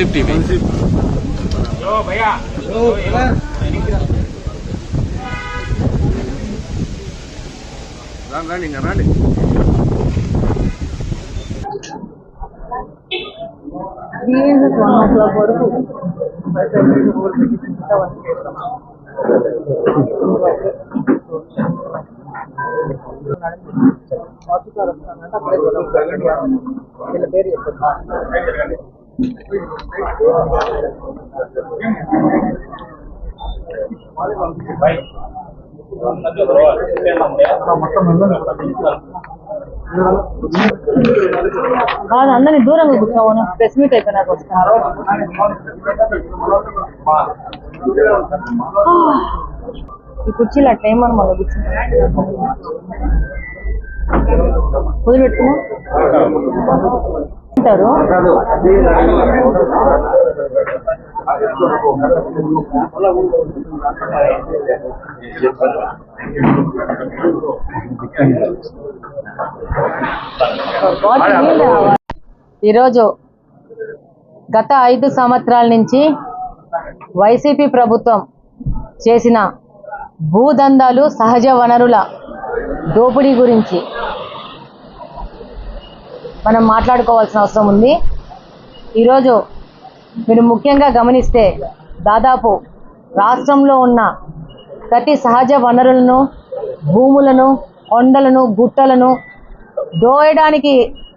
YCP TV రండి ఇంకా రండి కాదు అందరినీ దూరంగా కూర్చోమను. ప్రెస్ మీట్ అయిపోయినాక వస్తాను ఈ కుర్చీలు అట్లా ఏమని మళ్ళీ కూర్చుంటారు వదిలిపెట్టుకున్నా ఉంటారు ఈరోజు గత ఐదు సంవత్సరాల నుంచి వైసీపీ ప్రభుత్వం చేసిన భూదందాలు సహజ వనరుల దోపిడీ గురించి మనం మాట్లాడుకోవాల్సిన అవసరం ఉంది. ఈరోజు మీరు ముఖ్యంగా గమనిస్తే దాదాపు రాష్ట్రంలో ఉన్న ప్రతి సహజ వనరులను భూములను కొండలను గుట్టలను దోయడానికి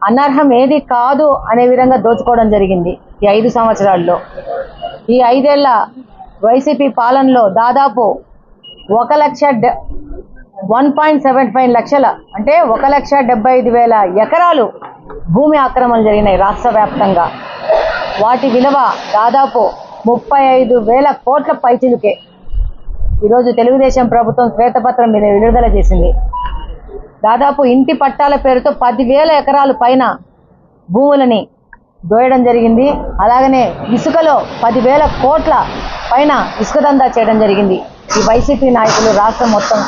అనర్హం ఏది కాదు అనే విధంగా దోచుకోవడం జరిగింది ఈ ఐదు సంవత్సరాల్లో. ఈ ఐదేళ్ళ వైసీపీ పాలనలో దాదాపు ఒక lakh one point seven five లక్షల అంటే ఒక లక్ష డెబ్బై ఐదు వేల ఎకరాలు భూమి ఆక్రమణలు జరిగినాయి రాష్ట్ర వ్యాప్తంగా. వాటి విలువ దాదాపు ముప్పై ఐదు వేల కోట్ల పైచిలుకే. ఈరోజు తెలుగుదేశం ప్రభుత్వం శ్వేతపత్రం మీద విడుదల చేసింది. దాదాపు ఇంటి పట్టాల పేరుతో పదివేల ఎకరాలు పైన భూములని దోయడం జరిగింది. అలాగనే ఇసుకలో పదివేల కోట్ల పైన ఇసుక దందా చేయడం జరిగింది. ఈ వైసీపీ నాయకులు రాష్ట్రం మొత్తం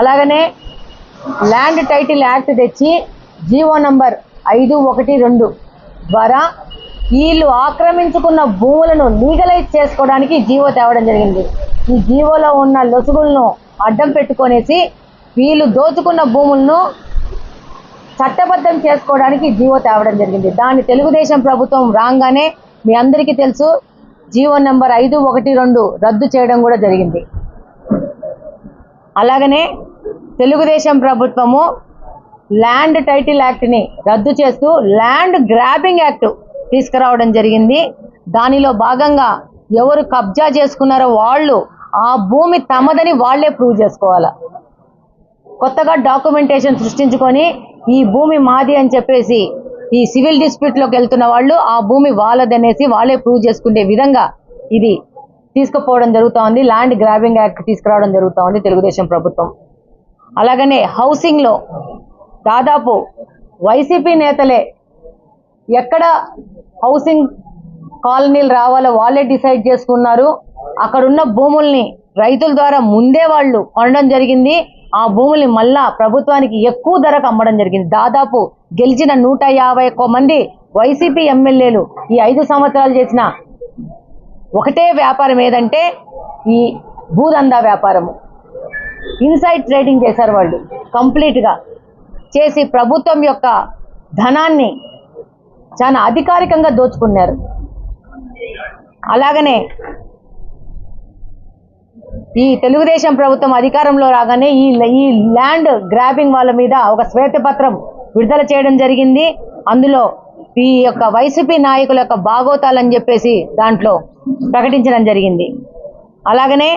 అలాగనే ల్యాండ్ టైటిల్ యాక్ట్ తెచ్చి జీవో నంబర్ ఐదు ఒకటి రెండు ద్వారా వీళ్ళు ఆక్రమించుకున్న భూములను లీగలైజ్ చేసుకోవడానికి జీవో తేవడం జరిగింది. ఈ జీవోలో ఉన్న లొసుగులను అడ్డం పెట్టుకొనేసి వీళ్ళు దోచుకున్న భూములను చట్టబద్ధం చేసుకోవడానికి జీవో తేవడం జరిగింది. దాన్ని తెలుగుదేశం ప్రభుత్వం రాగానే మీ అందరికీ తెలుసు జీవో నెంబర్ ఐదు ఒకటి రెండు రద్దు చేయడం కూడా జరిగింది. అలాగనే తెలుగుదేశం ప్రభుత్వము ల్యాండ్ టైటిల్ యాక్ట్ని రద్దు చేస్తూ ల్యాండ్ గ్రాబింగ్ యాక్ట్ తీసుకురావడం జరిగింది. దానిలో భాగంగా ఎవరు కబ్జా చేసుకున్నారో వాళ్ళు ఆ భూమి తమదని వాళ్ళే ప్రూవ్ చేసుకోవాలి. కొత్తగా డాక్యుమెంటేషన్ సృష్టించుకొని ఈ భూమి మాది అని చెప్పేసి ఈ సివిల్ డిస్ప్యూట్లోకి వెళ్తున్న వాళ్ళు ఆ భూమి వాళ్ళదనేసి వాళ్ళే ప్రూవ్ చేసుకునే విధంగా ఇది తీసుకుపోవడం జరుగుతూ ఉంది ల్యాండ్ గ్రాబింగ్ యాక్ట్ తీసుకురావడం జరుగుతూ ఉంది తెలుగుదేశం ప్రభుత్వం. అలాగనే హౌసింగ్లో దాదాపు వైసీపీ నేతలే ఎక్కడ హౌసింగ్ కాలనీలు రావాలో వాళ్ళే డిసైడ్ చేసుకున్నారు. అక్కడున్న భూముల్ని రైతుల ద్వారా ముందే వాళ్ళు కొనడం జరిగింది. ఆ భూముల్ని మళ్ళా ప్రభుత్వానికి ఎక్కువ ధరకు అమ్మడం జరిగింది. దాదాపు గెలిచిన నూట యాభై ఒక్క మంది వైసీపీ ఎమ్మెల్యేలు ఈ ఐదు సంవత్సరాలు చేసిన ఒకటే వ్యాపారం ఏదంటే ఈ భూదందా వ్యాపారము. ఇన్సైడ్ ట్రేడింగ్ చేశారు వాళ్ళు. కంప్లీట్గా చేసి ప్రభుత్వం యొక్క ధనాన్ని చాలా అధికారికంగా దోచుకున్నారు. అలాగనే ఈ తెలుగుదేశం ప్రభుత్వం అధికారంలో రాగానే ఈ ఈ ల్యాండ్ గ్రాబింగ్ వాళ్ళ మీద ఒక శ్వేతపత్రం విడుదల చేయడం జరిగింది. అందులో ఈ యొక్క వైసీపీ నాయకుల యొక్క భాగోతాలని చెప్పేసి దాంట్లో ప్రకటించడం జరిగింది. అలాగనే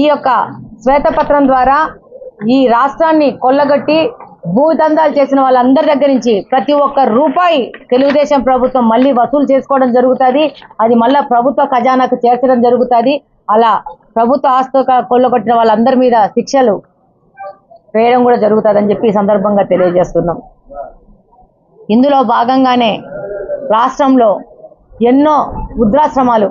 ఈ యొక్క శ్వేతపత్రం ద్వారా ఈ రాష్ట్రాన్ని కొల్లగొట్టి భూదందాలు చేసిన వాళ్ళందరి దగ్గర నుంచి ప్రతి ఒక్క రూపాయి తెలుగుదేశం ప్రభుత్వం మళ్ళీ వసూలు చేసుకోవడం జరుగుతుంది. అది మళ్ళీ ప్రభుత్వ ఖజానాకు చేర్చడం జరుగుతుంది. అలా ప్రభుత్వ ఆస్తి కొల్లగొట్టిన వాళ్ళందరి మీద శిక్షలు వేయడం కూడా జరుగుతుందని చెప్పి సందర్భంగా తెలియజేస్తున్నాం. ఇందులో భాగంగానే రాష్ట్రంలో ఎన్నో వృద్ధాశ్రమాలు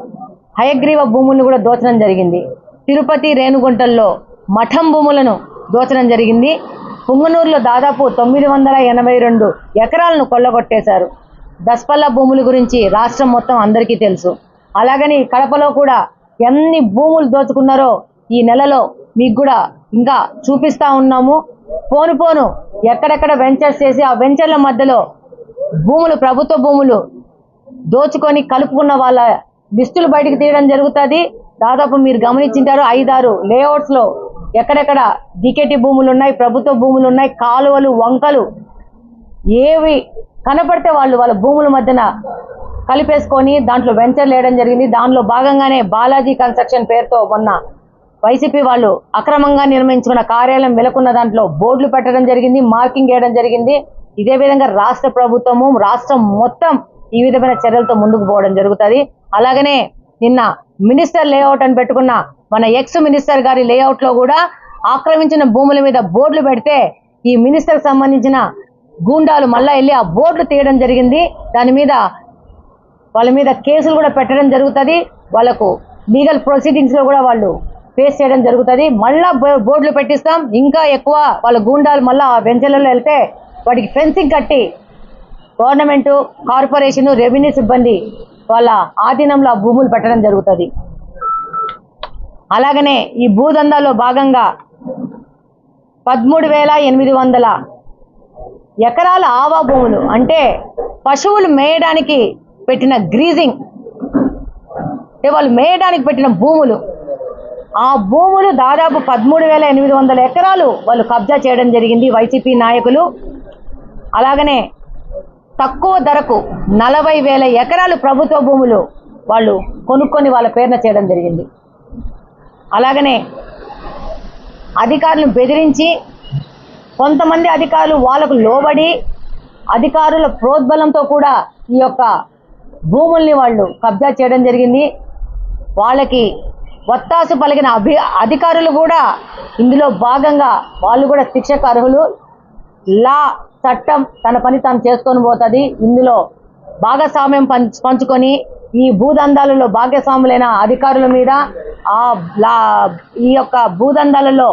హయగ్రీవ భూములను కూడా దోచడం జరిగింది. తిరుపతి రేణుగుంటల్లో మఠం భూములను దోచడం జరిగింది. పుంగనూరులో దాదాపు తొమ్మిది వందల ఎనభై రెండు ఎకరాలను కొల్లగొట్టేశారు. దస్పల్ల భూముల గురించి రాష్ట్రం మొత్తం అందరికీ తెలుసు. అలాగని కడపలో కూడా ఎన్ని భూములు దోచుకున్నారో ఈ నెలలో మీకు కూడా ఇంకా చూపిస్తా ఉన్నాము. పోను పోను ఎక్కడెక్కడ వెంచర్స్ చేసి ఆ వెంచర్ల మధ్యలో భూములు ప్రభుత్వ భూములు దోచుకొని కలుపుకున్న వాళ్ళ లిస్టులు బయటికి తీయడం జరుగుతుంది. దాదాపు మీరు గమనించింటారు ఐదారు లేఅవుట్స్లో ఎక్కడెక్కడ డికెటి భూములు ఉన్నాయి ప్రభుత్వ భూములు ఉన్నాయి కాలువలు వంకలు ఏవి కనపడితే వాళ్ళు వాళ్ళ భూముల మధ్యన కలిపేసుకొని దాంట్లో వెంచర్లు వేయడం జరిగింది. దానిలో భాగంగానే బాలాజీ కన్స్ట్రక్షన్ పేరుతో మొన్న వైసీపీ వాళ్ళు అక్రమంగా నిర్మించుకున్న కార్యాలయం వెలుకున్న దాంట్లో బోర్డులు పెట్టడం జరిగింది మార్కింగ్ వేయడం జరిగింది. ఇదే విధంగా రాష్ట్ర ప్రభుత్వము రాష్ట్రం మొత్తం ఈ విధమైన చర్యలతో ముందుకు పోవడం జరుగుతుంది. అలాగనే నిన్న మినిస్టర్ లేఅవుట్ అని పెట్టుకున్న మన ఎక్స్ మినిస్టర్ గారి లేఅవుట్లో కూడా ఆక్రమించిన భూముల మీద బోర్డులు పెడితే ఈ మినిస్టర్ సంబంధించిన గూండాలు మళ్ళా వెళ్ళి ఆ బోర్డులు తీయడం జరిగింది. దాని మీద వాళ్ళ మీద కేసులు కూడా పెట్టడం జరుగుతుంది. వాళ్ళకు లీగల్ ప్రొసీడింగ్స్లో కూడా వాళ్ళు ఫేస్ చేయడం జరుగుతుంది. మళ్ళా బోర్డులు పెట్టిస్తాం. ఇంకా ఎక్కువ వాళ్ళ గూండాలు మళ్ళా ఆ వెంచర్లలో వెళ్తే వాటికి ఫెన్సింగ్ కట్టి గవర్నమెంట్ కార్పొరేషన్ రెవెన్యూ సిబ్బంది వాళ్ళ ఆధీనంలో ఆ భూములు పెట్టడం జరుగుతుంది. అలాగనే ఈ భూదందాలో భాగంగా పదమూడు వేల ఎనిమిది వందల ఎకరాల ఆవా భూములు అంటే పశువులు మేయడానికి పెట్టిన గ్రీజింగ్ అంటే వాళ్ళు మేయడానికి పెట్టిన భూములు ఆ భూములు దాదాపు పదమూడు వేల ఎనిమిది వందల ఎకరాలు వాళ్ళు కబ్జా చేయడం జరిగింది. వైసీపీ నాయకులు అలాగనే తక్కువ ధరకు నలభై వేల ఎకరాలు ప్రభుత్వ భూములు వాళ్ళు కొనుక్కొని వాళ్ళ పేరున చేయడం జరిగింది. అలాగనే అధికారులను బెదిరించి కొంతమంది అధికారులు వాళ్ళకు లోబడి అధికారుల ప్రోద్బలంతో కూడా ఈ యొక్క భూముల్ని వాళ్ళు కబ్జా చేయడం జరిగింది. వాళ్ళకి వత్తాసు పలికిన అభి అధికారులు కూడా ఇందులో భాగంగా వాళ్ళు కూడా శిక్షకు అర్హులు. లా చట్టం తన పని తాను చేసుకొని పోతుంది. ఇందులో భాగస్వామ్యం పంచ్ పంచుకొని ఈ భూదందాలలో భాగస్వాములైన అధికారుల మీద ఆ లా ఈ యొక్క భూదందాలలో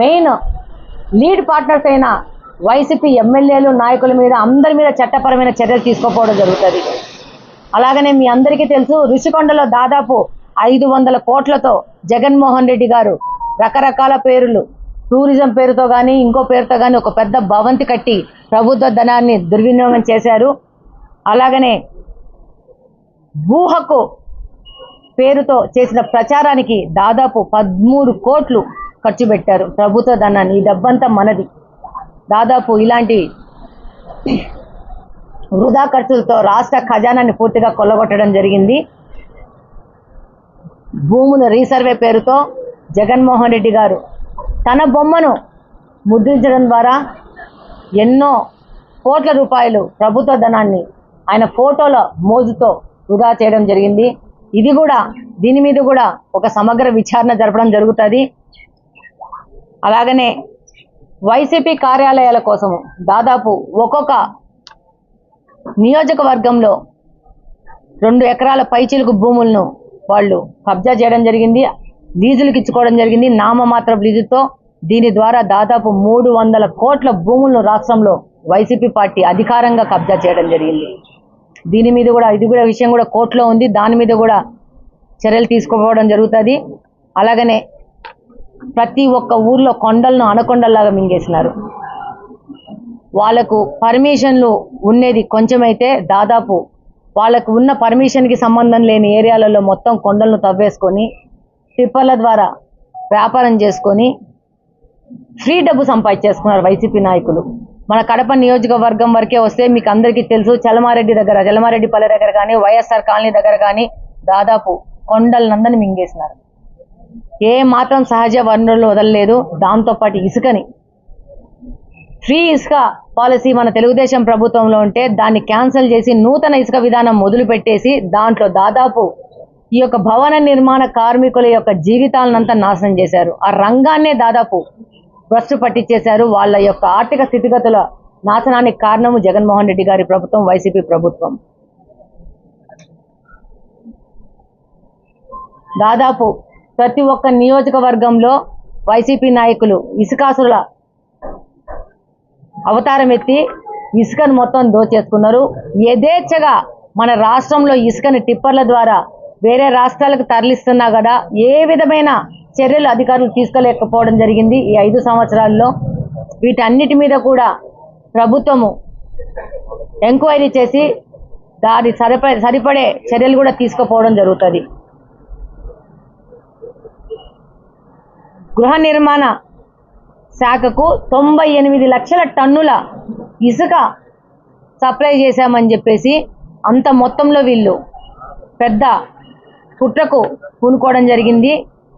మెయిన్ లీడ్ పార్ట్నర్స్ అయిన వైసీపీ ఎమ్మెల్యేలు నాయకుల మీద అందరి మీద చట్టపరమైన చర్యలు తీసుకోపోవడం జరుగుతుంది. అలాగనే మీ అందరికీ తెలుసు రుషికొండలో దాదాపు ఐదు వందల కోట్లతో జగన్మోహన్ రెడ్డి గారు రకరకాల పేర్లు టూరిజం పేరుతో కానీ ఇంకో పేరుతో కానీ ఒక పెద్ద భవంతి కట్టి ప్రభుత్వ ధనాన్ని దుర్వినియోగం చేశారు. అలాగనే భూ పేరుతో చేసిన ప్రచారానికి దాదాపు పదమూడు కోట్లు ఖర్చు పెట్టారు ప్రభుత్వ ధనాన్ని. ఈ డబ్బంతా మనది. దాదాపు ఇలాంటి వృధా ఖర్చులతో రాష్ట్ర ఖజానాన్ని పూర్తిగా కొల్లగొట్టడం జరిగింది. భూముల రీసర్వే పేరుతో జగన్మోహన్ రెడ్డి గారు తన బొమ్మను ముద్రించడం ద్వారా ఎన్నో కోట్ల రూపాయలు ప్రభుత్వ ధనాన్ని ఆయన ఫోటోల మోజుతో వృధా చేయడం జరిగింది. ఇది కూడా దీని మీద కూడా ఒక సమగ్ర విచారణ జరపడం జరుగుతుంది. అలాగనే వైసీపీ కార్యాలయాల కోసము దాదాపు ఒక్కొక్క నియోజకవర్గంలో రెండు ఎకరాల పైచిలుకు భూములను వాళ్ళు కబ్జా చేయడం జరిగింది. లీజులకు ఇచ్చుకోవడం జరిగింది. నామమాత్ర లీజుతో దీని ద్వారా దాదాపు మూడు వందల కోట్ల భూములను రాష్ట్రంలో వైసీపీ పార్టీ అధికారంగా కబ్జా చేయడం జరిగింది. దీని మీద కూడా ఇది కూడా విషయం కూడా కోర్టులో ఉంది. దాని మీద కూడా చర్యలు తీసుకోపోవడం జరుగుతుంది. అలాగనే ప్రతి ఒక్క ఊర్లో కొండలను అనకొండల్లాగా మింగేసినారు. వాళ్ళకు పర్మిషన్లు ఉండేది కొంచెమైతే దాదాపు వాళ్ళకు ఉన్న పర్మిషన్కి సంబంధం లేని ఏరియాలలో మొత్తం కొండలను తవ్వేసుకొని టిప్పర్ల ద్వారా వ్యాపారం చేసుకొని ఫ్రీ డబ్బు సంపాదించేసుకున్నారు వైసీపీ నాయకులు. మన కడప నియోజకవర్గం వరకే వస్తే మీకు అందరికీ తెలుసు చలమారెడ్డి దగ్గర చలమారెడ్డి పల్లె దగ్గర కానీ వైఎస్ఆర్ కాలనీ దగ్గర కానీ దాదాపు కొండలనందని మింగేసినారు. ఏ మాత్రం సహజ వనరులు వదలలేదు దాంతోపాటు ఇసుకని. ఫ్రీ ఇసుక పాలసీ మన తెలుగుదేశం ప్రభుత్వంలో ఉంటే దాన్ని క్యాన్సిల్ చేసి నూతన ఇసుక విధానం మొదలుపెట్టేసి దాంట్లో దాదాపు ఈ యొక్క భవన నిర్మాణ కార్మికుల యొక్క జీవితాలనంతా నాశనం చేశారు. ఆ రంగాన్నే దాదాపు భ్రష్టు పట్టించేశారు. వాళ్ళ యొక్క ఆర్థిక స్థితిగతుల నాశనానికి కారణము జగన్మోహన్ రెడ్డి గారి ప్రభుత్వం వైసీపీ ప్రభుత్వం. దాదాపు ప్రతి ఒక్క నియోజకవర్గంలో వైసీపీ నాయకులు ఇసుకాసుల అవతారం ఎత్తి ఇసుకను మొత్తం దోచేసుకున్నారు. యథేచ్ఛగా మన రాష్ట్రంలో ఇసుకని టిప్పర్ల ద్వారా వేరే రాష్ట్రాలకు తరలిస్తున్నా కదా ఏ విధమైన చర్యలు అధికారులు తీసుకోలేకపోవడం జరిగింది. ఈ ఐదు సంవత్సరాల్లో వీటన్నిటి మీద కూడా ప్రభుత్వము ఎంక్వైరీ చేసి దాని సరిపడే సరిపడే చర్యలు కూడా తీసుకుపోవడం జరుగుతుంది. గృహ నిర్మాణ శాఖకు తొంభై ఎనిమిది లక్షల టన్నుల ఇసుక సప్లై చేశామని చెప్పేసి అంత మొత్తంలో వీళ్ళు పెద్ద కుట్రకు పూనుకోవడం జరిగింది.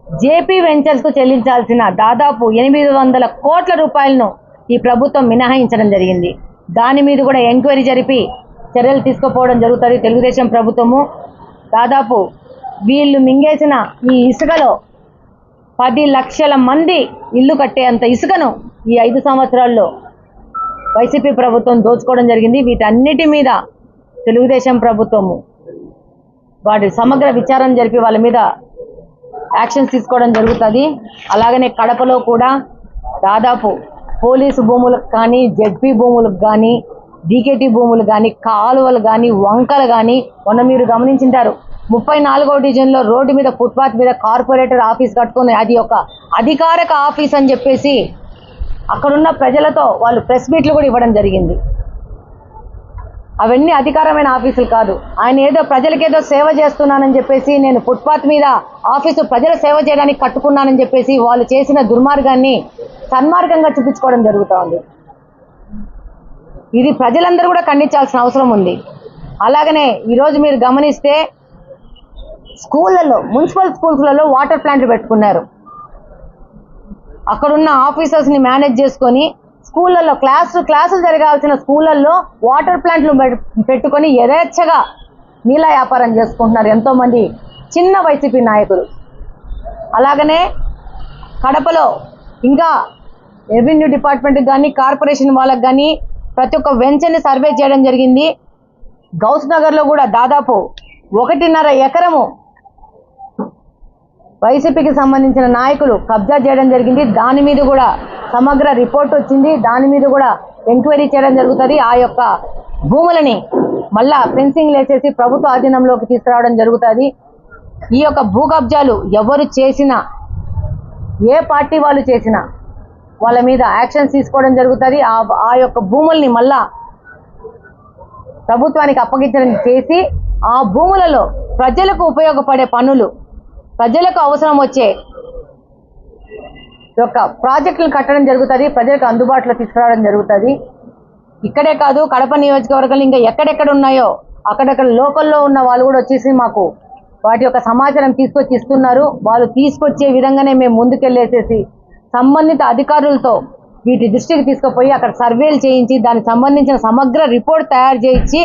జేపీ వెంచర్స్కు చెల్లించాల్సిన దాదాపు ఎనిమిది వందల కోట్ల రూపాయలను ఈ ప్రభుత్వం మినహాయించడం జరిగింది. దాని మీద కూడా ఎంక్వైరీ జరిపి చర్యలు తీసుకుపోవడం జరుగుతుంది తెలుగుదేశం ప్రభుత్వము. దాదాపు వీళ్ళు మింగేసిన ఈ ఇసుకలో పది లక్షల మంది ఇల్లు కట్టేంత ఇసుకను ఈ ఐదు సంవత్సరాల్లో వైసీపీ ప్రభుత్వం దోచుకోవడం జరిగింది. వీటన్నిటి మీద తెలుగుదేశం ప్రభుత్వము వాటి సమగ్ర విచారం జరిపి వాళ్ళ మీద యాక్షన్స్ తీసుకోవడం జరుగుతుంది. అలాగనే కడపలో కూడా దాదాపు పోలీసు భూములకు కానీ జడ్పీ భూములకు కానీ డీకేటీ భూములు కానీ కాలువలు కానీ వంకలు కానీ మొన్న మీరు గమనించింటారు. ముప్పై నాలుగో డివిజన్లో రోడ్డు మీద ఫుట్పాత్ మీద కార్పొరేటర్ ఆఫీస్ కట్టుకుని అది ఒక అధికారిక ఆఫీస్ అని చెప్పేసి అక్కడున్న ప్రజలతో వాళ్ళు ప్రెస్ మీట్లు కూడా ఇవ్వడం జరిగింది. అవన్నీ అధికారమైన ఆఫీసులు కాదు. ఆయన ఏదో ప్రజలకేదో సేవ చేస్తున్నానని చెప్పేసి నేను ఫుట్పాత్ మీద ఆఫీసు ప్రజల సేవ చేయడానికి కట్టుకున్నానని చెప్పేసి వాళ్ళు చేసిన దుర్మార్గాన్ని సన్మార్గంగా చూపించుకోవడం జరుగుతూ ఉంది. ఇది ప్రజలందరూ కూడా ఖండించాల్సిన అవసరం ఉంది. అలాగనే ఈరోజు మీరు గమనిస్తే స్కూళ్ళల్లో మున్సిపల్ స్కూల్స్లలో వాటర్ ప్లాంట్లు పెట్టుకున్నారు. అక్కడున్న ఆఫీసర్స్ని మేనేజ్ చేసుకొని స్కూళ్ళల్లో క్లాసు క్లాసులు జరగాల్సిన స్కూళ్ళల్లో వాటర్ ప్లాంట్లు పెట్టుకొని యథేచ్ఛగా నీళ్ళ వ్యాపారం చేసుకుంటున్నారు ఎంతోమంది చిన్న వైసీపీ నాయకులు. అలాగనే కడపలో ఇంకా రెవెన్యూ డిపార్ట్మెంట్కి కానీ కార్పొరేషన్ వాళ్ళకి కానీ ప్రతి ఒక్క వెంచర్ని సర్వే చేయడం జరిగింది. గౌస్ నగర్లో కూడా దాదాపు ఒకటిన్నర ఎకరము వైసీపీకి సంబంధించిన నాయకులు కబ్జా చేయడం జరిగింది. దాని మీద కూడా సమగ్ర రిపోర్ట్ వచ్చింది. దాని మీద కూడా ఎంక్వైరీ చేయడం జరుగుతుంది. ఆ యొక్క భూములని మళ్ళా ఫెన్సింగ్ లేచేసి ప్రభుత్వ ఆధీనంలోకి తీసుకురావడం జరుగుతుంది. ఈ యొక్క భూ కబ్జాలు ఎవరు చేసినా ఏ పార్టీ వాళ్ళు చేసినా వాళ్ళ మీద యాక్షన్స్ తీసుకోవడం జరుగుతుంది. ఆ ఆ యొక్క భూముల్ని మళ్ళా ప్రభుత్వానికి అప్పగించడం చేసి ఆ భూములలో ప్రజలకు ఉపయోగపడే పనులు ప్రజలకు అవసరం వచ్చే యొక్క ప్రాజెక్టులను కట్టడం జరుగుతుంది ప్రజలకు అందుబాటులో తీసుకురావడం జరుగుతుంది. ఇక్కడే కాదు కడప నియోజకవర్గాలు ఇంకా ఎక్కడెక్కడ ఉన్నాయో అక్కడక్కడ లోకల్లో ఉన్న వాళ్ళు కూడా వచ్చేసి మాకు వాటి యొక్క సమాచారం తీసుకొచ్చి ఇస్తున్నారు. వాళ్ళు తీసుకొచ్చే విధంగానే మేము ముందుకెళ్ళేసేసి సంబంధిత అధికారులతో వీటి దృష్టికి తీసుకుపోయి అక్కడ సర్వేలు చేయించి దానికి సంబంధించిన సమగ్ర రిపోర్ట్ తయారు చేయించి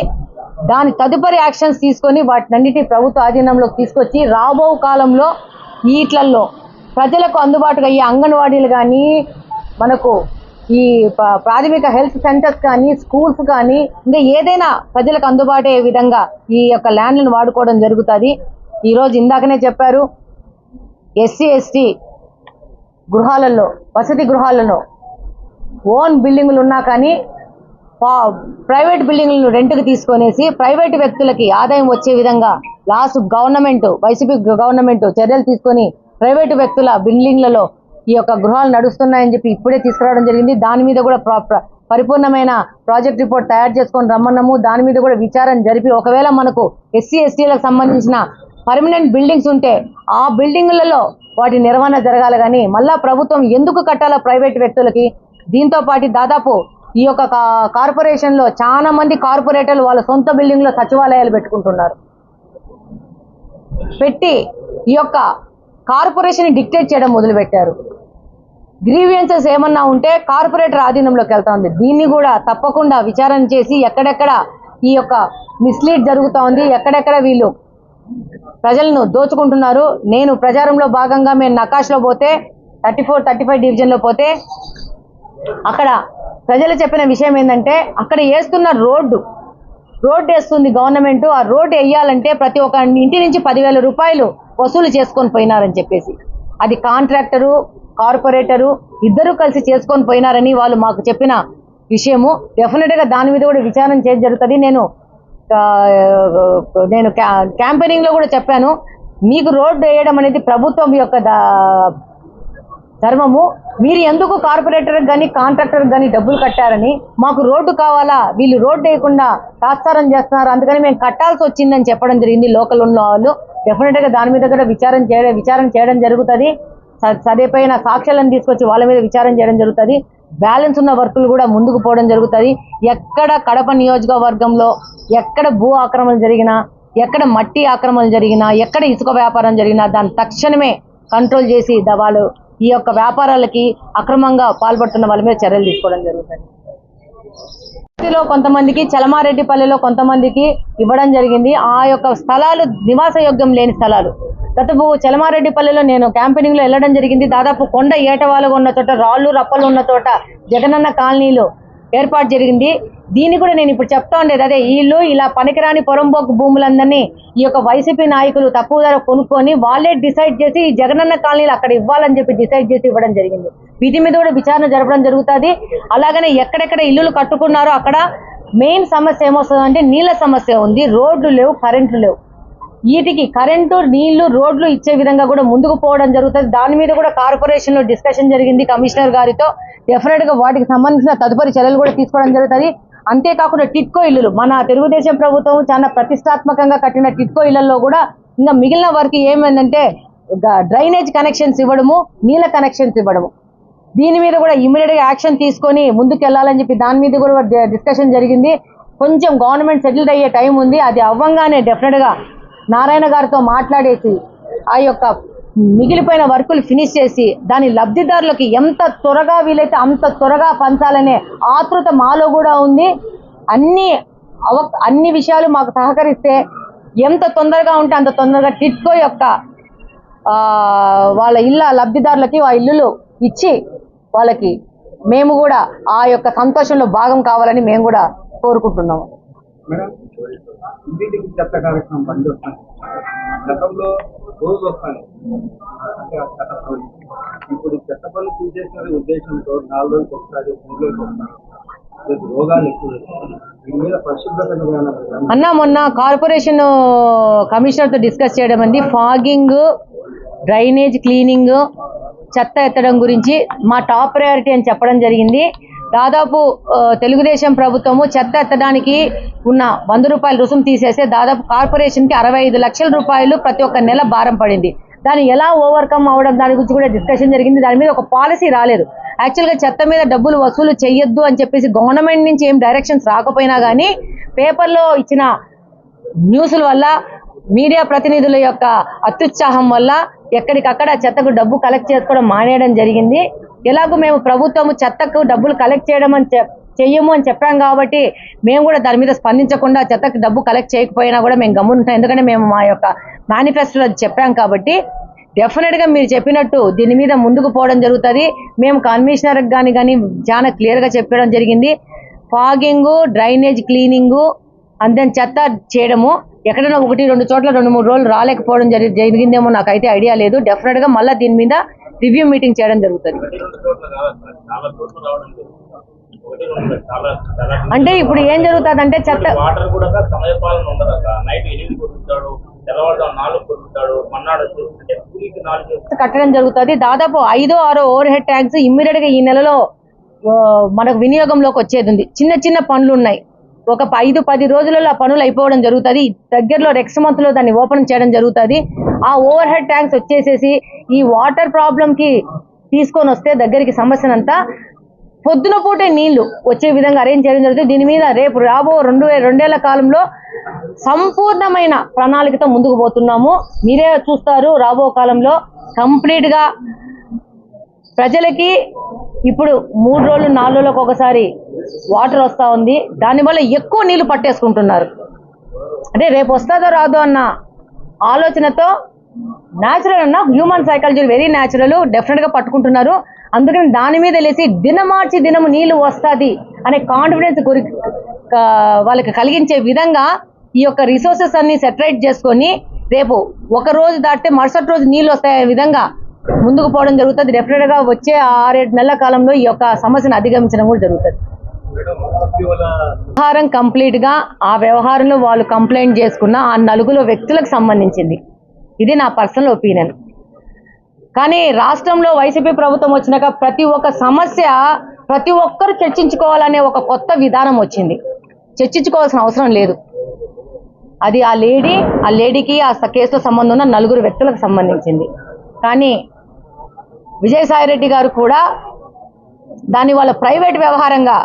దాని తదుపరి యాక్షన్స్ తీసుకొని వాటినన్నిటి ప్రభుత్వ ఆధీనంలోకి తీసుకొచ్చి రాబో కాలంలో వీటిలలో ప్రజలకు అందుబాటుగా ఈ అంగన్వాడీలు కానీ మనకు ఈ ప్రాథమిక హెల్త్ సెంటర్స్ కానీ స్కూల్స్ కానీ ఇంకా ఏదైనా ప్రజలకు అందుబాటు అయ్యే విధంగా ఈ యొక్క ల్యాండ్లను వాడుకోవడం జరుగుతుంది. ఈరోజు ఇందాకనే చెప్పారు ఎస్సీ ఎస్టీ గృహాలలో వసతి గృహాలలో ఓన్ బిల్డింగులు ఉన్నా కానీ ప్రైవేట్ బిల్డింగ్లను రెంట్కి తీసుకొనేసి ప్రైవేట్ వ్యక్తులకి ఆదాయం వచ్చే విధంగా లాస్ట్ గవర్నమెంట్ వైసీపీ గవర్నమెంట్ చర్యలు తీసుకొని ప్రైవేట్ వ్యక్తుల బిల్డింగ్లలో ఈ యొక్క గృహాలు నడుస్తున్నాయని చెప్పి ఇప్పుడే తీసుకురావడం జరిగింది. దాని మీద కూడా పరిపూర్ణమైన ప్రాజెక్ట్ రిపోర్ట్ తయారు చేసుకొని రమ్మన్నాము. దాని మీద కూడా విచారణ జరిపి ఒకవేళ మనకు ఎస్సీ ఎస్టీలకు సంబంధించిన పర్మనెంట్ బిల్డింగ్స్ ఉంటే ఆ బిల్డింగ్లలో వాటి నిర్వహణ జరగాలి. కానీ మళ్ళా ప్రభుత్వం ఎందుకు కట్టాలా ప్రైవేట్ వ్యక్తులకి? దీంతో పాటు దాదాపు ఈ యొక్క కా- కార్పొరేషన్లో చాలా మంది కార్పొరేటర్లు వాళ్ళ సొంత బిల్డింగ్లో సచివాలయాలు పెట్టుకుంటున్నారు. పెట్టి ఈ యొక్క కార్పొరేషన్ డిక్టేట్ చేయడం మొదలుపెట్టారు. గ్రీవియన్సెస్ ఏమన్నా ఉంటే కార్పొరేటర్ ఆధీనంలోకి వెళ్తా ఉంది. దీన్ని కూడా తప్పకుండా విచారణ చేసి ఎక్కడెక్కడ ఈ యొక్క మిస్లీడ్ జరుగుతూ ఉంది ఎక్కడెక్కడ వీళ్ళు ప్రజలను దోచుకుంటున్నారు. నేను ప్రచారంలో భాగంగా మేము నకాష్లో పోతే థర్టీ ఫోర్ థర్టీ ఫైవ్ డివిజన్లో పోతే అక్కడ ప్రజలు చెప్పిన విషయం ఏంటంటే అక్కడ వేస్తున్న రోడ్డు రోడ్డు వేస్తుంది గవర్నమెంట్ ఆ రోడ్డు వేయాలంటే ప్రతి ఒక్క ఇంటి నుంచి పదివేల రూపాయలు వసూలు చేసుకొని పోయినారని చెప్పేసి. అది కాంట్రాక్టరు కార్పొరేటరు ఇద్దరు కలిసి చేసుకొని పోయినారని వాళ్ళు మాకు చెప్పిన విషయము. డెఫినెట్గా దాని మీద కూడా విచారణ చేయడం జరుగుతుంది. నేను నేను క్యా క్యాంపెనింగ్లో కూడా చెప్పాను. మీకు రోడ్డు వేయడం అనేది ప్రభుత్వం యొక్క ధర్మము. మీరు ఎందుకు కార్పొరేటర్ కానీ కాంట్రాక్టర్ కానీ డబ్బులు కట్టారని? మాకు రోడ్డు కావాలా? వీళ్ళు రోడ్డు వేయకుండా తాత్సారం చేస్తున్నారు. అందుకని మేము కట్టాల్సి వచ్చిందని చెప్పడం జరిగింది లోకల్ ఉన్న వాళ్ళు. డెఫినెట్గా దాని మీద కూడా విచారం చేయడం విచారం చేయడం జరుగుతుంది. సరిపోయిన సాక్ష్యాలను తీసుకొచ్చి వాళ్ళ మీద విచారం చేయడం జరుగుతుంది. బ్యాలెన్స్ ఉన్న వర్కులు కూడా ముందుకు పోవడం జరుగుతుంది. ఎక్కడ కడప నియోజకవర్గంలో ఎక్కడ భూ ఆక్రమణ జరిగినా ఎక్కడ మట్టి ఆక్రమణ జరిగినా ఎక్కడ ఇసుక వ్యాపారం జరిగినా దాన్ని తక్షణమే కంట్రోల్ చేసి వాళ్ళు ఈ యొక్క వ్యాపారాలకి అక్రమంగా పాల్పడుతున్న వాళ్ళ మీద చర్యలు తీసుకోవడం జరుగుతుంది. లో కొంతమందికి చలమారెడ్డిపల్లిలో కొంతమందికి ఇవ్వడం జరిగింది. ఆ యొక్క స్థలాలు నివాస యోగ్యం లేని స్థలాలు. గతపు చలమారెడ్డిపల్లిలో నేను క్యాంపెయినింగ్లో వెళ్ళడం జరిగింది. దాదాపు కొండ ఏటవాలుగా ఉన్న చోట రాళ్ళు రప్పలు ఉన్న చోట జగనన్న కాలనీలో ఏర్పాటు జరిగింది. దీన్ని కూడా నేను ఇప్పుడు చెప్తా ఉండేది అదే వీళ్ళు ఇలా పనికిరాని పొరంబోకు భూములందరినీ ఈ యొక్క వైసీపీ నాయకులు తక్కువ ధర కొనుక్కొని వాళ్ళే డిసైడ్ చేసి ఈ జగనన్న కాలనీలు అక్కడ ఇవ్వాలని చెప్పి డిసైడ్ చేసి ఇవ్వడం జరిగింది. వీటి మీద కూడా విచారణ జరపడం జరుగుతుంది. అలాగనే ఎక్కడెక్కడ ఇల్లులు కట్టుకున్నారో అక్కడ మెయిన్ సమస్య ఏమొస్తుందంటే నీళ్ళ సమస్య ఉంది. రోడ్లు లేవు కరెంట్లు లేవు. వీటికి కరెంటు నీళ్ళు రోడ్లు ఇచ్చే విధంగా కూడా ముందుకు పోవడం జరుగుతుంది. దాని మీద కూడా కార్పొరేషన్లో డిస్కషన్ జరిగింది కమిషనర్ గారితో. డెఫినెట్గా వాటికి సంబంధించిన తదుపరి చర్యలు కూడా తీసుకోవడం జరుగుతుంది. అంతేకాకుండా టిట్కో ఇల్లులు. మన తెలుగుదేశం ప్రభుత్వం చాలా ప్రతిష్టాత్మకంగా కట్టిన టిట్కో ఇళ్ళలో కూడా ఇంకా మిగిలిన వారికి ఏమైందంటే డ్రైనేజ్ కనెక్షన్స్ ఇవ్వడము నీళ్ళ కనెక్షన్స్ ఇవ్వడము. దీని మీద కూడా ఇమీడియట్గా యాక్షన్ తీసుకొని ముందుకు వెళ్ళాలని చెప్పి దాని మీద కూడా డిస్కషన్ జరిగింది. కొంచెం గవర్నమెంట్ సెటిల్డ్ అయ్యే టైం ఉంది. అది అవ్వంగానే డెఫినెట్గా నారాయణ గారితో మాట్లాడేసి ఆ యొక్క మిగిలిపోయిన వర్కులు ఫినిష్ చేసి దాని లబ్ధిదారులకి ఎంత త్వరగా వీలైతే అంత త్వరగా పంచాలనే ఆతృత మాలో కూడా ఉంది. అన్ని అవ అన్ని విషయాలు మాకు సహకరిస్తే ఎంత తొందరగా ఉంటే అంత తొందరగా టిట్కో యొక్క వాళ్ళ ఇళ్ళ లబ్ధిదారులకి ఆ ఇల్లులు ఇచ్చి వాళ్ళకి మేము కూడా ఆ యొక్క సంతోషంలో భాగం కావాలని మేము కూడా కోరుకుంటున్నాము. మేడం ఇంటింటికి చెత్త కార్యక్రమం బండి వస్తాను గతంలో రోజు వస్తాను అంటే ఇప్పుడు చెత్త పనులు తీసేసిన ఉద్దేశంతో నాలుగు రోజులకు ఒకసారి మూడు రోజులకు ఒకసారి రోగాలు ఎక్కువ. అన్న మొన్న కార్పొరేషన్ కమిషనర్తో డిస్కస్ చేయడం అంది ఫాగింగ్ డ్రైనేజ్ క్లీనింగ్ చెత్త ఎత్తడం గురించి మా టాప్ ప్రయారిటీ అని చెప్పడం జరిగింది. దాదాపు తెలుగుదేశం ప్రభుత్వము చెత్త ఎత్తడానికి ఉన్న వంద రూపాయల రుసుము తీసేస్తే దాదాపు కార్పొరేషన్కి అరవై ఐదు లక్షల రూపాయలు ప్రతి ఒక్క నెల భారం పడింది. దాన్ని ఎలా ఓవర్కమ్ అవడం దాని గురించి కూడా డిస్కషన్ జరిగింది. దాని మీద ఒక పాలసీ రాలేదు. యాక్చువల్గా చెత్త మీద డబ్బులు వసూలు చేయొద్దు అని చెప్పేసి గవర్నమెంట్ నుంచి ఏం డైరెక్షన్స్ రాకపోయినా కానీ పేపర్లో ఇచ్చిన న్యూస్ల వల్ల మీడియా ప్రతినిధుల యొక్క అత్యుత్సాహం వల్ల ఎక్కడికక్కడ చెత్తకు డబ్బు కలెక్ట్ చేసుకోవడం మానేయడం జరిగింది. ఎలాగో మేము ప్రభుత్వము చెత్తకు డబ్బులు కలెక్ట్ చేయడం అని చెప్ చెయ్యము అని చెప్పాం కాబట్టి మేము కూడా దాని మీద స్పందించకుండా చెత్తకు డబ్బు కలెక్ట్ చేయకపోయినా కూడా మేము గమ్మునుంటాం ఎందుకంటే మేము మా యొక్క మేనిఫెస్టోలో చెప్పాం కాబట్టి డెఫినెట్గా మీరు చెప్పినట్టు దీని మీద ముందుకు పోవడం జరుగుతుంది. మేము కమిషనర్ కానీ కానీ చాలా క్లియర్గా చెప్పడం జరిగింది. ఫాగింగ్ డ్రైనేజ్ క్లీనింగ్ అంతే చెత్త చేయడము ఎక్కడైనా ఒకటి రెండు చోట్ల రెండు మూడు రోజులు రాలేకపోవడం జరి జరిగిందేమో నాకైతే ఐడియా లేదు. డెఫినెట్గా మళ్ళీ దీని మీద రివ్యూ మీటింగ్ చేయడం జరుగుతుంది. జరుగుతుంది అంటే ఇప్పుడు ఏం జరుగుతుందంటే చెత్త వాటర్ కూడా సమయపాలన ఉండదు అక్క. నైట్ ఎనిమిది కొట్టుతాడు తెల్లవారుజాము నాలుగు కొట్టుతాడు మన్నాడు వచ్చేసి అంటే కూలికి నాలుగు చేస్తాడు. కట్టడం జరుగుతుంది. దాదాపు ఐదో ఆరో ఓవర్ హెడ్ ట్యాంక్స్ ఇమ్మీడియట్గా ఈ నెలలో మనకు వినియోగంలోకి వచ్చేది ఉంది. చిన్న చిన్న పనులు ఉన్నాయి. ఒక ఐదు పది రోజులలో ఆ పనులు అయిపోవడం జరుగుతుంది. దగ్గరలో నెక్స్ట్ మంత్లో దాన్ని ఓపెన్ చేయడం జరుగుతుంది. ఆ ఓవర్ హెడ్ ట్యాంక్స్ వచ్చేసేసి ఈ వాటర్ ప్రాబ్లం కి తీసుకొని వస్తే దగ్గరికి సమస్యనంతా పొద్దున పూటే నీళ్ళు వచ్చే విధంగా అరేంజ్ చేయడం జరుగుతుంది. దీని మీద రేపు రాబో రెండు రెండేళ్ళ కాలంలో సంపూర్ణమైన ప్రణాళికతో ముందుకు పోతున్నాము. మీరే చూస్తారు రాబో కాలంలో కంప్లీట్గా ప్రజలకి ఇప్పుడు మూడు రోజులు నాలుగు రోజులకు ఒకసారి వాటర్ వస్తూ ఉంది. దానివల్ల ఎక్కువ నీళ్ళు పట్టేసుకుంటున్నారు. అంటే రేపు వస్తుందో రాదో అన్న ఆలోచనతో న్యాచురల్ అన్న హ్యూమన్ సైకాలజీ వెరీ న్యాచురల్ డెఫినెట్గా పట్టుకుంటున్నారు. అందుకని దాని మీద వెళ్ళేసి దినమార్చి దినము నీళ్ళు వస్తుంది అనే కాన్ఫిడెన్స్ గురి వాళ్ళకి కలిగించే విధంగా ఈ యొక్క రిసోర్సెస్ అన్ని సెటరేట్ చేసుకొని రేపు ఒక రోజు దాటితే మరుసటి రోజు నీళ్ళు వస్తాయి విధంగా ముందుకు పోవడం జరుగుతుంది. డెఫినెట్గా వచ్చే ఆరేడు నెలల కాలంలో ఈ యొక్క సమస్యను అధిగమించడం కూడా జరుగుతుంది. వ్యవహారం కంప్లీట్గా ఆ వ్యవహారంలో వాళ్ళు కంప్లైంట్ చేసుకున్న ఆ నలుగురు వ్యక్తులకు సంబంధించింది. ఇది నా పర్సనల్ ఒపీనియన్ కానీ రాష్ట్రంలో వైసీపీ ప్రభుత్వం వచ్చినాక ప్రతి ఒక్క సమస్య ప్రతి ఒక్కరు చర్చించుకోవాలనే ఒక కొత్త విధానం వచ్చింది. చర్చించుకోవాల్సిన అవసరం లేదు. అది ఆ లేడీ ఆ లేడీకి ఆ కేసులో సంబంధం ఉన్న నలుగురు వ్యక్తులకు సంబంధించింది. కానీ విజయసాయి రెడ్డి గారు కూడా దాన్ని వాళ్ళ ప్రైవేట్ వ్యవహారంగా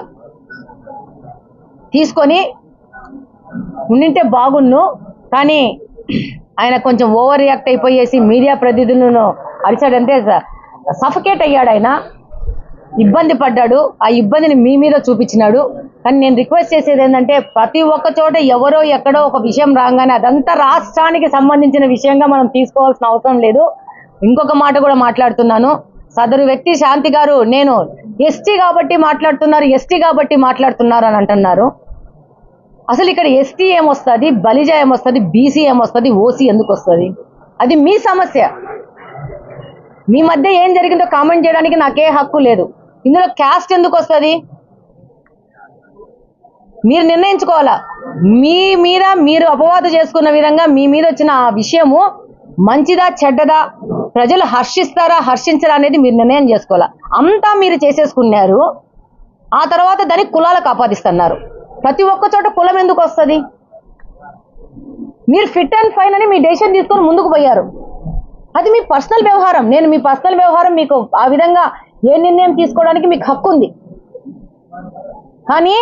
తీసుకొని ఉండింటే బాగున్ను కానీ ఆయన కొంచెం ఓవర్ రియాక్ట్ అయిపోయేసి మీడియా ప్రతినిధులను అరిచాడంటే సఫకేట్ అయ్యాడు ఆయన. ఇబ్బంది పడ్డాడు. ఆ ఇబ్బందిని మీ మీద చూపించినాడు. కానీ నేను రిక్వెస్ట్ చేసేది ఏంటంటే ప్రతి ఒక్క చోట ఎవరో ఎక్కడో ఒక విషయం రాగానే అదంతా రాష్ట్రానికి సంబంధించిన విషయంగా మనం తీసుకోవాల్సిన అవసరం లేదు. ఇంకొక మాట కూడా మాట్లాడుతున్నాను. సదరు వ్యక్తి శాంతి గారు నేను ఎస్టీ కాబట్టి మాట్లాడుతున్నారు ఎస్టీ కాబట్టి మాట్లాడుతున్నారు అని అంటున్నారు. అసలు ఇక్కడ ఎస్టీ ఏమొస్తుంది బలిజ ఏమొస్తుంది బీసీ ఏమొస్తుంది ఓసీ ఎందుకు వస్తుంది? అది మీ సమస్య. మీ మధ్య ఏం జరిగిందో కామెంట్ చేయడానికి నాకే హక్కు లేదు. ఇందులో క్యాస్ట్ ఎందుకు వస్తుంది? మీరు నిర్ణయించుకోవాలా? మీ మీద మీరు అపవాదు చేసుకున్న విధంగా మీ మీద వచ్చిన ఆ విషయము మంచిదా చెడ్డదా ప్రజలు హర్షిస్తారా హర్షించరా అనేది మీరు నిర్ణయం చేసుకోవాలా. అంతా మీరు చేసేసుకున్నారు ఆ తర్వాత దానికి కులాలకు ఆపాదిస్తున్నారు. ప్రతి ఒక్క చోట కులం ఎందుకు వస్తుంది? మీరు ఫిట్ అండ్ ఫైన్ అని మీ డెసిషన్ తీసుకొని ముందుకు పోయారు. అది మీ పర్సనల్ వ్యవహారం. నేను మీ పర్సనల్ వ్యవహారం మీకు ఆ విధంగా ఏ నిర్ణయం తీసుకోవడానికి మీకు హక్కు ఉంది. కానీ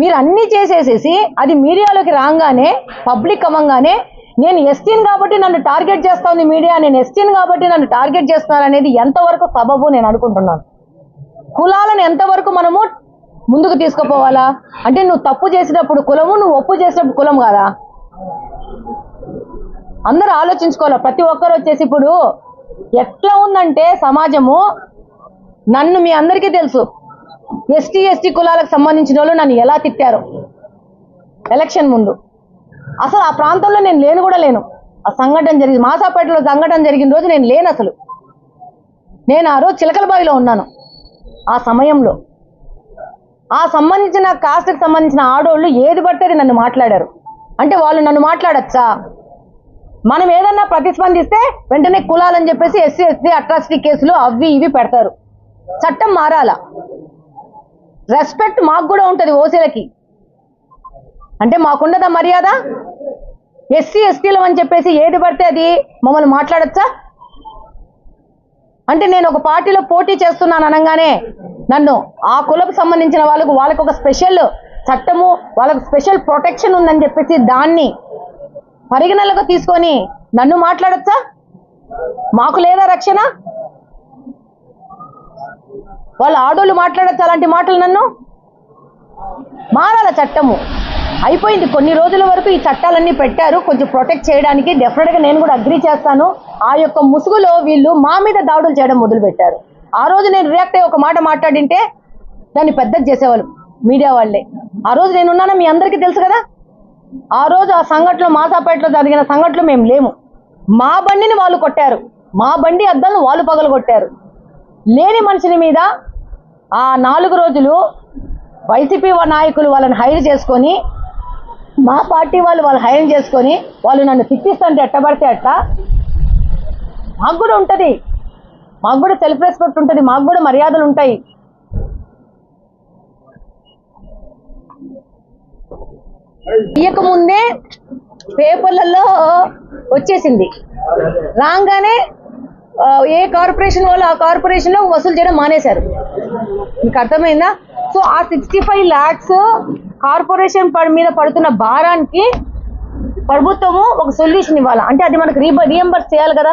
మీరు అన్నీ చేసేసేసి అది మీడియాలోకి రాగానే పబ్లిక్ అవ్వంగానే నేను ఎస్టీని కాబట్టి నన్ను టార్గెట్ చేస్తోంది మీడియా నేను ఎస్టీని కాబట్టి నన్ను టార్గెట్ చేస్తున్నారు అనేది ఎంతవరకు సబబు నేను అనుకుంటున్నాను? కులాలను ఎంతవరకు మనము ముందుకు తీసుకుపోవాలా? అంటే నువ్వు తప్పు చేసినప్పుడు కులము నువ్వు ఒప్పు చేసినప్పుడు కులం కాదా? అందరూ ఆలోచించుకోవాలి. ప్రతి ఒక్కరు వచ్చేసి ఇప్పుడు ఎట్లా ఉందంటే సమాజము నన్ను మీ అందరికీ తెలుసు. ఎస్టీ ఎస్టీ కులాలకు సంబంధించిన వాళ్ళు నన్ను ఎలా తిట్టారు? ఎలక్షన్ ముందు. అసలు ఆ ప్రాంతంలో నేను లేను కూడా లేను. ఆ సంఘటన జరిగింది. మాసాపేటలో సంఘటన జరిగిన రోజు నేను లేను అసలు. నేను ఆ రోజు చిలకలబావిలో ఉన్నాను. ఆ సమయంలో. ఆ సంబంధించిన కాస్ట్కి సంబంధించిన ఆడోళ్ళు ఏది పట్టారు నన్ను మాట్లాడారు. అంటే వాళ్ళు నన్ను మాట్లాడచ్చా? మనం ఏదన్నా ప్రతిస్పందిస్తే వెంటనే కులాలని చెప్పేసి ఎస్సీ ఎస్సీ అట్రాసిటీ కేసులు అవి ఇవి పెడతారు. చట్టం మారాలా. రెస్పెక్ట్ మాకు కూడా ఉంటుంది ఓసీలకి. అంటే మాకున్నదా మర్యాద? ఎస్సీ ఎస్టీలు అని చెప్పేసి ఏది పడితే అది మమ్మల్ని మాట్లాడచ్చా? అంటే నేను ఒక పార్టీలో పోటీ చేస్తున్నాను అనగానే నన్ను ఆ కులకు సంబంధించిన వాళ్ళకు వాళ్ళకు ఒక స్పెషల్ చట్టము వాళ్ళకు స్పెషల్ ప్రొటెక్షన్ ఉందని చెప్పేసి దాన్ని పరిగణలోకి తీసుకొని నన్ను మాట్లాడచ్చా? మాకు లేదా రక్షణ? వాళ్ళ ఆడోళ్ళు మాట్లాడచ్చు అలాంటి మాటలు నన్ను? మారాల చట్టము. అయిపోయింది. కొన్ని రోజుల వరకు ఈ చట్టాలన్నీ పెట్టారు. కొంచెం ప్రొటెక్ట్ చేయడానికి డెఫినెట్గా నేను కూడా అగ్రి చేస్తాను. ఆ యొక్క ముసుగులో వీళ్ళు మా మీద దాడులు చేయడం మొదలుపెట్టారు. ఆ రోజు నేను రియాక్ట్ అయ్యి ఒక మాట మాట్లాడింటే దాన్ని పెద్దది చేసేవాళ్ళు మీడియా వాళ్ళే. ఆ రోజు నేనున్నానో మీ అందరికీ తెలుసు కదా? ఆ రోజు ఆ సంఘటనలో మాసాపేటలో జరిగిన సంఘటనలో మేము లేము. మా బండిని వాళ్ళు కొట్టారు. మా బండి అద్దాలను వాళ్ళు పగలు కొట్టారు లేని మనిషిని మీద ఆ నాలుగు రోజులు వైసీపీ నాయకులు వాళ్ళని హైర్ చేసుకొని మా పార్టీ వాళ్ళు వాళ్ళు హైర్ చేసుకొని వాళ్ళు నన్ను తిట్టిస్తుంటే ఎట్టబడితే అట్ట మాకు కూడా ఉంటుంది. మాకు కూడా సెల్ఫ్ రెస్పెక్ట్ ఉంటుంది. మాకు కూడా మర్యాదలు ఉంటాయి. ఇయ్యక ముందే పేపర్లలో వచ్చేసింది. రాగానే ఏ కార్పొరేషన్ వాళ్ళు ఆ కార్పొరేషన్లో వసూలు చేయడం మానేశారు. మీకు అర్థమైందా? సో ఆ సిక్స్టీ ఫైవ్ ల్యాక్స్ కార్పొరేషన్ మీద పడుతున్న భారానికి ప్రభుత్వము ఒక సొల్యూషన్ ఇవ్వాలి? అంటే అది మనకు రీబ రీఎంబర్స్ చేయాలి కదా?